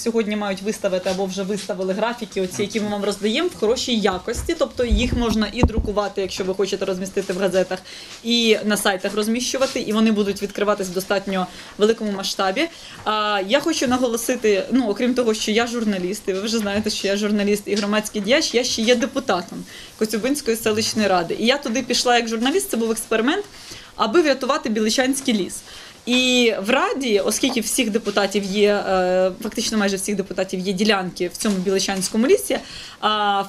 Сьогодні мають виставити або вже виставили графіки, оці, які ми вам роздаємо в хорошій якості. Тобто їх можна і друкувати, якщо ви хочете розмістити в газетах, і на сайтах розміщувати, і вони будуть відкриватись в достатньо великому масштабі. А я хочу наголосити: ну окрім того, що я журналіст, і ви вже знаєте, що я журналіст і громадський діяч, я ще є депутатом Коцюбинської селищної ради. І я туди пішла як журналіст. Це був експеримент, аби врятувати Біличанський ліс. І в Раді, оскільки всіх депутатів є, е, фактично майже всіх депутатів є ділянки в цьому Біличанському лісі,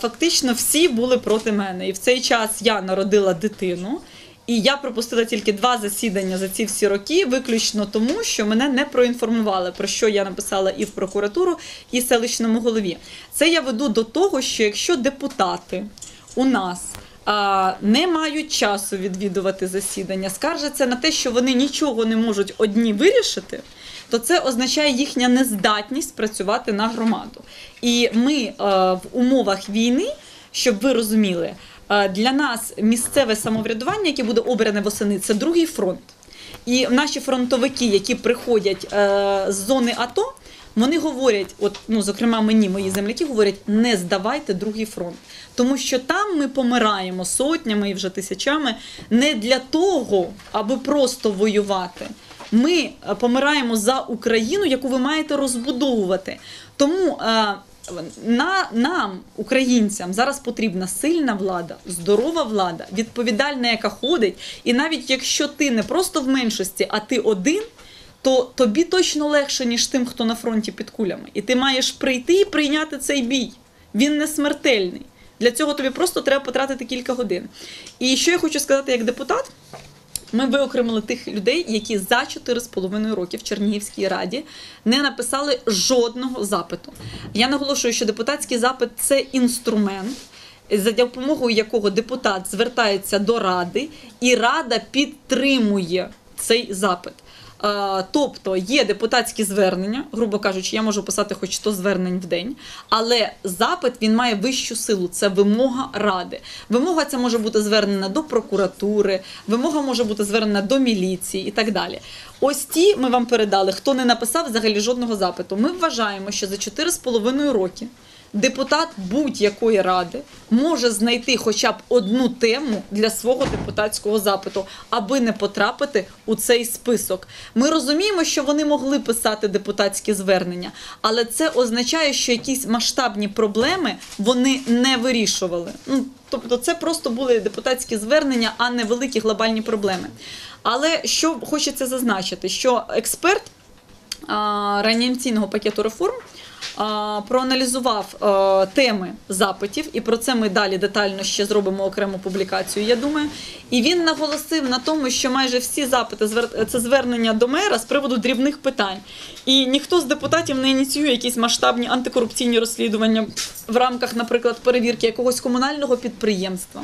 фактично всі були проти мене. І в цей час я народила дитину. І я пропустила тільки два засідання за ці всі роки, виключно тому, що мене не проінформували, про що я написала і в прокуратуру, і селищному голові. Це я веду до того, що якщо депутати у нас не мають часу відвідувати засідання, скаржаться на те, що вони нічого не можуть одні вирішити, то це означає їхня нездатність працювати на громаду. І ми в умовах війни, щоб ви розуміли, для нас місцеве самоврядування, яке буде обране восени, це другий фронт. І наші фронтовики, які приходять е, з зони АТО, вони говорять, от ну зокрема мені, мої земляки говорять, не здавайте другий фронт, тому що там ми помираємо сотнями і вже тисячами не для того, аби просто воювати. Ми е, помираємо за Україну, яку ви маєте розбудовувати. Тому е, на нам, українцям, зараз потрібна сильна влада, здорова влада, відповідальна, яка ходить. І навіть якщо ти не просто в меншості, а ти один. То тобі точно легше, ніж тим, хто на фронті під кулями. І ти маєш прийти і прийняти цей бій. Він не смертельний. Для цього тобі просто треба потратити кілька годин. І що я хочу сказати як депутат, ми виокремили тих людей, які за 4,5 роки в Чернігівській раді не написали жодного запиту. Я наголошую, що депутатський запит це інструмент. За допомогою якого депутат звертається до ради, і рада підтримує цей запит. Е, Тобто є депутатські звернення, грубо кажучи, я можу писати хоч 100 звернень в день, але запит він має вищу силу. Це вимога ради. Вимога ця може бути звернена до прокуратури, вимога може бути звернена до міліції і так далі. Ось ті ми вам передали, хто не написав взагалі жодного запиту. Ми вважаємо, що за 4,5 роки депутат будь-якої ради може знайти хоча б одну тему для свого депутатського запиту, аби не потрапити у цей список. Ми розуміємо, що вони могли писати депутатські звернення, але це означає, що якісь масштабні проблеми вони не вирішували. Ну, Тобто, це просто були депутатські звернення, а не великі глобальні проблеми. Але що хочеться зазначити, що експерт реанімаційного пакету реформ проаналізував теми запитів, і про це ми далі детально ще зробимо окрему публікацію. Я думаю, і він наголосив на тому, що майже всі запити це звернення до мера з приводу дрібних питань. І ніхто з депутатів не ініціює якісь масштабні антикорупційні розслідування в рамках, наприклад, перевірки якогось комунального підприємства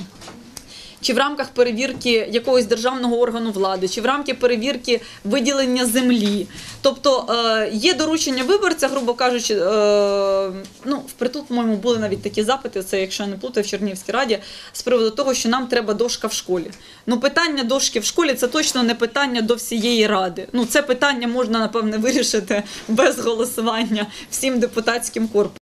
чи в рамках перевірки якогось державного органу влади, чи в рамках перевірки виділення землі. Тобто е, є доручення виборця, грубо кажучи, е, ну впритул, по-моєму, були навіть такі запити. Це, якщо я не плутаю, в Чернігівській раді з приводу того, що нам треба дошка в школі. Ну, питання дошки в школі це точно не питання до всієї ради. Ну, це питання можна напевне вирішити без голосування всім депутатським корпусом.